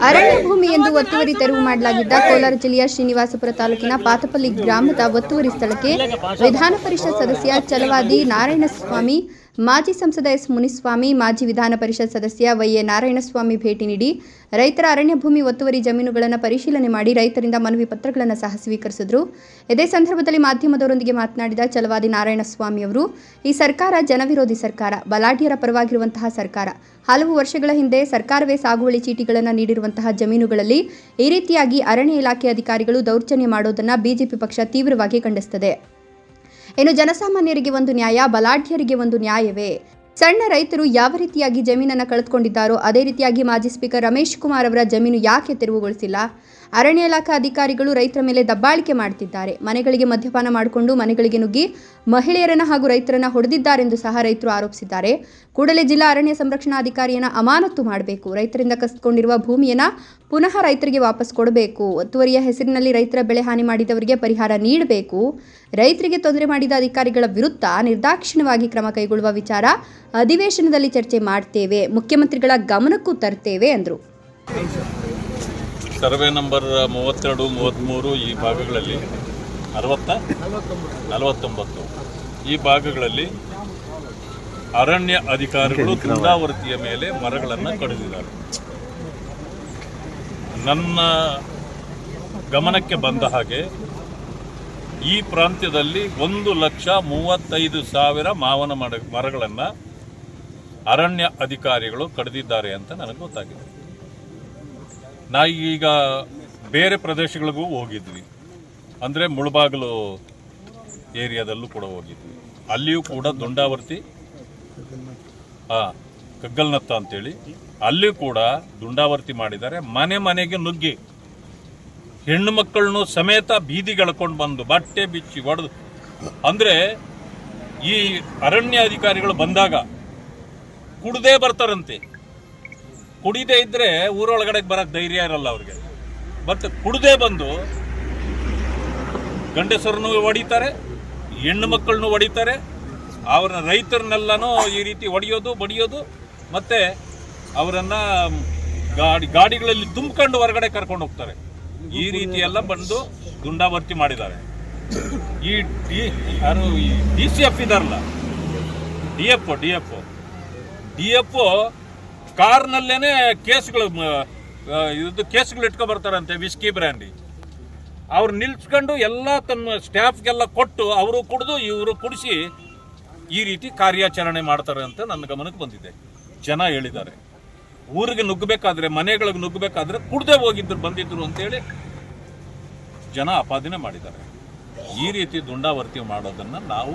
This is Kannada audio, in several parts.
ಅರಣ್ಯ ಭೂಮಿ ಎಂದು ಒತ್ತುವರಿ ತೆರವು ಮಾಡಲಾಗಿದ್ದ ಕೋಲಾರ ಜಿಲ್ಲೆಯ ಶ್ರೀನಿವಾಸಪುರ ತಾಲೂಕಿನ ಪಾತಪಲ್ಲಿ ಗ್ರಾಮದ ಒತ್ತುವರಿ ಸ್ಥಳಕ್ಕೆ ವಿಧಾನ ಪರಿಷತ್ ಸದಸ್ಯ ಚಲವಾದಿ ನಾರಾಯಣಸ್ವಾಮಿ ಮಾಜಿ ಸಂಸದ ಎಸ್ ಮುನಿಸ್ವಾಮಿ, ಮಾಜಿ ವಿಧಾನ ಪರಿಷತ್ ಸದಸ್ಯ ವೈಎ ನಾರಾಯಣಸ್ವಾಮಿ ಭೇಟಿ ನೀಡಿ, ರೈತರ ಅರಣ್ಯ ಭೂಮಿ ಒತ್ತುವರಿ ಜಮೀನುಗಳನ್ನು ಪರಿಶೀಲನೆ ಮಾಡಿ ರೈತರಿಂದ ಮನವಿ ಪತ್ರಗಳನ್ನು ಸಹ ಸ್ವೀಕರಿಸಿದರು. ಇದೇ ಸಂದರ್ಭದಲ್ಲಿ ಮಾಧ್ಯಮದವರೊಂದಿಗೆ ಮಾತನಾಡಿದ ಚಲವಾದಿ ನಾರಾಯಣಸ್ವಾಮಿ ಅವರು, ಈ ಸರ್ಕಾರ ಜನವಿರೋಧಿ ಸರ್ಕಾರ, ಬಲಾಢ್ಯರ ಪರವಾಗಿರುವಂತಹ ಸರ್ಕಾರ. ಹಲವು ವರ್ಷಗಳ ಹಿಂದೆ ಸರ್ಕಾರವೇ ಸಾಗುವಳಿ ಚೀಟಿಗಳನ್ನು ನೀಡಿರುವಂತಹ ಜಮೀನುಗಳಲ್ಲಿ ಈ ರೀತಿಯಾಗಿ ಅರಣ್ಯ ಇಲಾಖೆ ಅಧಿಕಾರಿಗಳು ದೌರ್ಜನ್ಯ ಮಾಡೋದನ್ನು ಬಿಜೆಪಿ ಪಕ್ಷ ತೀವ್ರವಾಗಿ ಖಂಡಿಸುತ್ತದೆ ಇನ್ನು ಜನಸಾಮಾನ್ಯರಿಗೆ ಒಂದು ನ್ಯಾಯ, ಬಲಾಢ್ಯರಿಗೆ ಒಂದು ನ್ಯಾಯವೇ? ಸಣ್ಣ ರೈತರು ಯಾವ ರೀತಿಯಾಗಿ ಜಮೀನನ್ನು ಕಳೆದುಕೊಂಡಿದ್ದಾರೋ, ಅದೇ ರೀತಿಯಾಗಿ ಮಾಜಿ ಸ್ಪೀಕರ್ ರಮೇಶ್ ಕುಮಾರ್ ಅವರ ಜಮೀನು ಯಾಕೆ ತೆರವುಗೊಳಿಸಿಲ್ಲ? ಅರಣ್ಯ ಇಲಾಖಾ ಅಧಿಕಾರಿಗಳು ರೈತರ ಮೇಲೆ ದಬ್ಬಾಳಿಕೆ ಮಾಡ್ತಿದ್ದಾರೆ. ಮನೆಗಳಿಗೆ ಮದ್ಯಪಾನ ಮಾಡಿಕೊಂಡು ಮನೆಗಳಿಗೆ ನುಗ್ಗಿ ಮಹಿಳೆಯರನ್ನ ಹಾಗೂ ರೈತರನ್ನ ಹೊಡೆದಿದ್ದಾರೆಂದು ಸಹ ರೈತರು ಆರೋಪಿಸಿದ್ದಾರೆ. ಕೂಡಲೇ ಜಿಲ್ಲಾ ಅರಣ್ಯ ಸಂರಕ್ಷಣಾಧಿಕಾರಿಯನ್ನ ಅಮಾನತು ಮಾಡಬೇಕು. ರೈತರಿಂದ ಕಸಿದುಕೊಂಡಿರುವ ಭೂಮಿಯನ್ನ ಪುನಃ ರೈತರಿಗೆ ವಾಪಸ್ ಕೊಡಬೇಕು. ಒತ್ತುವರಿಯ ಹೆಸರಿನಲ್ಲಿ ರೈತರ ಬೆಳೆ ಹಾನಿ ಮಾಡಿದವರಿಗೆ ಪರಿಹಾರ ನೀಡಬೇಕು. ರೈತರಿಗೆ ತೊಂದರೆ ಮಾಡಿದ ಅಧಿಕಾರಿಗಳ ವಿರುದ್ಧ ನಿರ್ದಾಕ್ಷಿಣ್ಯವಾಗಿ ಕ್ರಮ ಕೈಗೊಳ್ಳುವ ವಿಚಾರ ಅಧಿವೇಶನದಲ್ಲಿ ಚರ್ಚೆ ಮಾಡ್ತೇವೆ. ಮುಖ್ಯಮಂತ್ರಿಗಳ ಗಮನಕ್ಕೂ ತರ್ತೇವೆ ಎಂದರು ಸರ್ವೆ ನಂಬರ್ ಮೂವತ್ತೆರಡು ಮೂವತ್ತ್ಮೂರು ಈ ಭಾಗಗಳಲ್ಲಿ ಅರವತ್ತ? ನಲವತ್ತೊಂಬತ್ತು. ಈ ಭಾಗಗಳಲ್ಲಿ ಅರಣ್ಯ ಅಧಿಕಾರಿಗಳು ಗಂಗಾವರ್ತಿಯ ಮೇಲೆ ಮರಗಳನ್ನು ಕಡಿದಿದ್ದಾರೆ. ನನ್ನ ಗಮನಕ್ಕೆ ಬಂದ ಹಾಗೆ ಈ ಪ್ರಾಂತ್ಯದಲ್ಲಿ ಒಂದು ಲಕ್ಷ ಮೂವತ್ತೈದು ಸಾವಿರ ಮಾವನ ಮರ ಮರಗಳನ್ನು ಅರಣ್ಯ ಅಧಿಕಾರಿಗಳು ಕಡಿದಿದ್ದಾರೆ ಅಂತ ನನಗೆ ಗೊತ್ತಾಗಿದೆ. ನಾ ಈಗ ಬೇರೆ ಪ್ರದೇಶಗಳಿಗೂ ಹೋಗಿದ್ವಿ. ಅಂದರೆ ಮುಳಬಾಗಿಲು ಏರಿಯಾದಲ್ಲೂ ಕೂಡ ಹೋಗಿದ್ವಿ. ಅಲ್ಲಿಯೂ ಕೂಡ ದುಂಡಾವರ್ತಿ, ಹಾಂ, ಕಗ್ಗಲ್ನತ್ತ ಅಂತೇಳಿ. ಅಲ್ಲಿಯೂ ಕೂಡ ದುಂಡಾವರ್ತಿ ಮಾಡಿದ್ದಾರೆ. ಮನೆ ಮನೆಗೆ ನುಗ್ಗಿ. ಹೆಣ್ಣು ಮಕ್ಕಳನ್ನು ಸಮೇತ ಬೀದಿಗೆಳ್ಕೊಂಡು ಬಂದು ಬಟ್ಟೆ ಬಿಚ್ಚಿ ಹೊಡೆದು ಅಂದರೆ ಈ ಅರಣ್ಯ ಅಧಿಕಾರಿಗಳು ಬಂದಾಗ ಕುಡ್ದೇ ಬರ್ತಾರಂತೆ. ಕುಡಿದೇ ಇದ್ರೆ ಊರೊಳಗಡೆ ಬರಕ್ ಧೈರ್ಯ ಇರಲ್ಲ ಅವ್ರಿಗೆ. ಬಟ್ ಕುಡ್ದೇ ಬಂದು ಗಂಡಸರನ್ನು ಹೊಡಿತಾರೆ, ಹೆಣ್ಣು ಮಕ್ಕಳನ್ನು ಹೊಡಿತಾರೆ, ಅವರ ರೈತರನ್ನೆಲ್ಲನೂ ಈ ರೀತಿ ಹೊಡೆಯೋದು, ಬಡಿಯೋದು, ಮತ್ತೆ ಅವರನ್ನ ಗಾಡಿ, ಗಾಡಿಗಳಲ್ಲಿ ತುಂಬಿಕೊಂಡು ಹೊರಗಡೆ ಕರ್ಕೊಂಡು ಹೋಗ್ತಾರೆ. ಈ ರೀತಿ ಎಲ್ಲ ಬಂದು ದುಂಡಾವರ್ತಿ ಮಾಡಿದ್ದಾರೆ. ಈ ಡಿ, ಯಾರು, ಈ ಡಿ ಸಿ ಎಫ್ ಇದಾರಲ್ಲ, D F D F D F ಕಾರ್ನಲ್ಲೇನೆ ಕೇಸ್ಗಳು ಇದು ಕೇಸ್ಗಳು ಇಟ್ಕೊ ಬರ್ತಾರಂತೆ ವಿಸ್ಕಿ ಬ್ರ್ಯಾಂಡಿ. ಅವ್ರು ನಿಲ್ಸ್ಕೊಂಡು ಎಲ್ಲ ತನ್ನ ಸ್ಟಾಫ್ಗೆಲ್ಲ ಕೊಟ್ಟು ಅವರು ಕುಡಿದು ಇವರು ಕುಡಿಸಿ ಈ ರೀತಿ ಕಾರ್ಯಾಚರಣೆ ಮಾಡ್ತಾರೆ ಅಂತ ನನ್ನ ಗಮನಕ್ಕೆ ಬಂದಿದೆ. ಜನ ಹೇಳಿದ್ದಾರೆ. ಊರಿಗೆ ನುಗ್ಗಬೇಕಾದ್ರೆ, ಮನೆಗಳಿಗೆ ನುಗ್ಗಬೇಕಾದ್ರೆ ಕುಡ್ದೇ ಹೋಗಿದ್ರು, ಬಂದಿದ್ರು ಅಂತೇಳಿ ಜನ ಆಪಾದನೆ ಮಾಡಿದ್ದಾರೆ. ಈ ರೀತಿ ದುಂಡಾವರ್ತಿ ಮಾಡೋದನ್ನ ನಾವು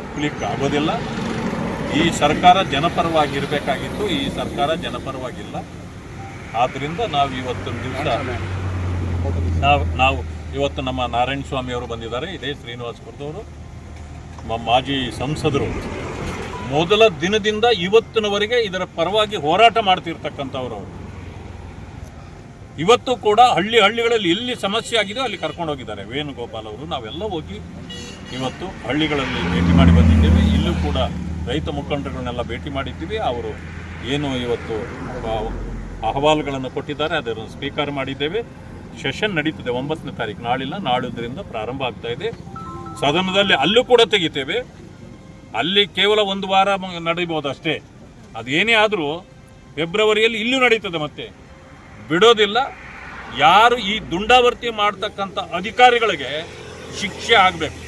ಒಪ್ಲಿಕ್ಕೆ ಆಗೋದಿಲ್ಲ ಈ ಸರ್ಕಾರ ಜನಪರವಾಗಿರಬೇಕಾಗಿತ್ತು, ಈ ಸರ್ಕಾರ ಜನಪರವಾಗಿಲ್ಲ. ಆದ್ದರಿಂದ ನಾವು ಇವತ್ತೊಂದು ದಿವಸ ನಾವು ನಾವು ಇವತ್ತು ನಮ್ಮ ನಾರಾಯಣ ಸ್ವಾಮಿ ಅವರು ಬಂದಿದ್ದಾರೆ. ಇದೇ ಶ್ರೀನಿವಾಸಪುರದವರು ನಮ್ಮ ಮಾಜಿ ಸಂಸದರು. ಮೊದಲ ದಿನದಿಂದ ಇವತ್ತಿನವರೆಗೆ ಇದರ ಪರವಾಗಿ ಹೋರಾಟ ಮಾಡ್ತಿರ್ತಕ್ಕಂಥವ್ರು ಅವರು. ಇವತ್ತು ಕೂಡ ಹಳ್ಳಿ ಹಳ್ಳಿಗಳಲ್ಲಿ ಎಲ್ಲಿ ಸಮಸ್ಯೆ ಆಗಿದೆಯೋ ಅಲ್ಲಿ ಕರ್ಕೊಂಡು ಹೋಗಿದ್ದಾರೆ. ವೇಣುಗೋಪಾಲ್ ಅವರು. ನಾವೆಲ್ಲ ಹೋಗಿ ಇವತ್ತು ಹಳ್ಳಿಗಳಲ್ಲಿ ಭೇಟಿ ಮಾಡಿ ಬಂದಿದ್ದೇವೆ. ಇಲ್ಲೂ ಕೂಡ ರೈತ ಮುಖಂಡರುಗಳನ್ನೆಲ್ಲ ಭೇಟಿ ಮಾಡಿದ್ದೀವಿ. ಅವರು ಏನು ಇವತ್ತು ಅಹವಾಲುಗಳನ್ನು ಕೊಟ್ಟಿದ್ದಾರೆ, ಅದನ್ನು ಸ್ವೀಕಾರ ಮಾಡಿದ್ದೇವೆ. ಸೆಷನ್ ನಡೀತದೆ, ಒಂಬತ್ತನೇ ತಾರೀಕು. ನಾಳಿಲ್ಲ ನಾಳಿದ್ರಿಂದ ಪ್ರಾರಂಭ ಆಗ್ತಾ ಇದೆ. ಸದನದಲ್ಲಿ ಅಲ್ಲೂ ಕೂಡ ತೆಗಿತೇವೆ. ಅಲ್ಲಿ ಕೇವಲ ಒಂದು ವಾರ ನಡೀಬೋದು ಅಷ್ಟೇ. ಅದೇನೇ ಆದರೂ ಫೆಬ್ರವರಿಯಲ್ಲಿ ಇಲ್ಲೂ ನಡೀತದೆ ಮತ್ತೆ. ಬಿಡೋದಿಲ್ಲ. ಯಾರು ಈ ದುಂಡಾವರ್ತಿ ಮಾಡ್ತಕ್ಕಂಥ ಅಧಿಕಾರಿಗಳಿಗೆ ಶಿಕ್ಷೆ ಆಗಬೇಕು.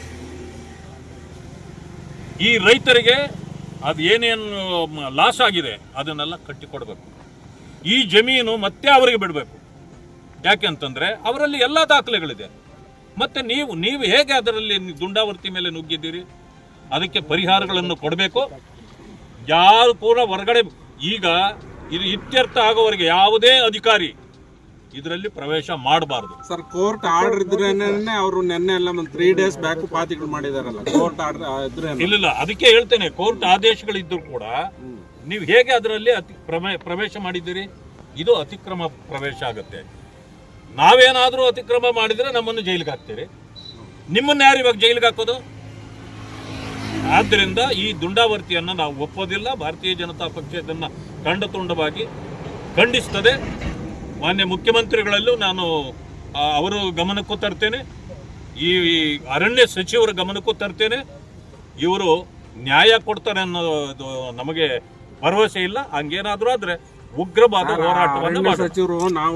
ಈ ರೈತರಿಗೆ ಅದು ಏನೇನು ಲಾಸ್ ಆಗಿದೆ, ಅದನ್ನೆಲ್ಲ ಕಟ್ಟಿಕೊಡ್ಬೇಕು. ಈ ಜಮೀನು ಮತ್ತೆ ಅವರಿಗೆ ಬಿಡಬೇಕು. ಯಾಕೆಂತಂದರೆ ಅವರಲ್ಲಿ ಎಲ್ಲ ದಾಖಲೆಗಳಿದೆ. ಮತ್ತೆ ನೀವು ನೀವು ಹೇಗೆ ಅದರಲ್ಲಿ ದುಂಡಾವರ್ತಿ ಮೇಲೆ ನುಗ್ಗಿದ್ದೀರಿ? ಅದಕ್ಕೆ ಪರಿಹಾರಗಳನ್ನು ಕೊಡಬೇಕು. ಯಾರು ಕೂಡ ಹೊರಗಡೆ, ಈಗ ಇದು ಇತ್ಯರ್ಥ ಆಗೋವರೆಗೆ ಯಾವುದೇ ಅಧಿಕಾರಿ ಇದರಲ್ಲಿ ಪ್ರವೇಶ ಮಾಡಬಾರ್ದು. ಸರ್ ಕೋರ್ಟ್ ಆರ್ಡರ್ ಇದ್ರೇನೆ ಅವರು ನಿನ್ನೆ ಎಲ್ಲ ಒಂದು ತ್ರೀ ಡೇಸ್ ಬ್ಯಾಕ್ ಪಾತಿಗಳು ಮಾಡಿದಾರಲ್ಲ ಕೋರ್ಟ್ ಆರ್ಡರ್ ಇದ್ರೆ ಇಲ್ಲ ಅದಕ್ಕೆ ಹೇಳ್ತೇನೆ ಕೋರ್ಟ್ ಆದೇಶಗಳಿದ್ರು ಕೂಡ ನೀವು ಹೇಗೆ ಅದರಲ್ಲಿ ಅತಿ ಪ್ರವೇಶ ಮಾಡಿದ್ದೀರಿ? ಇದು ಅತಿಕ್ರಮ ಪ್ರವೇಶ ಆಗುತ್ತೆ. ನಾವೇನಾದರೂ ಅತಿಕ್ರಮ ಮಾಡಿದರೆ ನಮ್ಮನ್ನು ಜೈಲಿಗೆ ಹಾಕ್ತೀರಿ. ನಿಮ್ಮನ್ನ ಯಾರು ಇವಾಗ ಜೈಲಿಗೆ ಹಾಕೋದು? ಆದ್ದರಿಂದ ಈ ದುಂಡಾವರ್ತಿಯನ್ನು ನಾವು ಒಪ್ಪೋದಿಲ್ಲ ಭಾರತೀಯ ಜನತಾ ಪಕ್ಷ ಇದನ್ನು ಖಂಡತುಂಡವಾಗಿ ಖಂಡಿಸ್ತದೆ. ಮಾನ್ಯ ಮುಖ್ಯಮಂತ್ರಿಗಳಲ್ಲೂ ನಾನು ಅವರು ಗಮನಕ್ಕೂ ತರ್ತೇನೆ. ಈ ಅರಣ್ಯ ಸಚಿವರ ಗಮನಕ್ಕೂ ತರ್ತೇನೆ. ಇವರು ನ್ಯಾಯ ಕೊಡ್ತಾರೆ ಅನ್ನೋದು ನಮಗೆ ಭರವಸೆ ಇಲ್ಲ. ಹಂಗೇನಾದ್ರೂ ಆದ್ರೆ ಉಗ್ರವಾದ ಹೋರಾಟವನ್ನು ಸಚಿವರು ನಾವು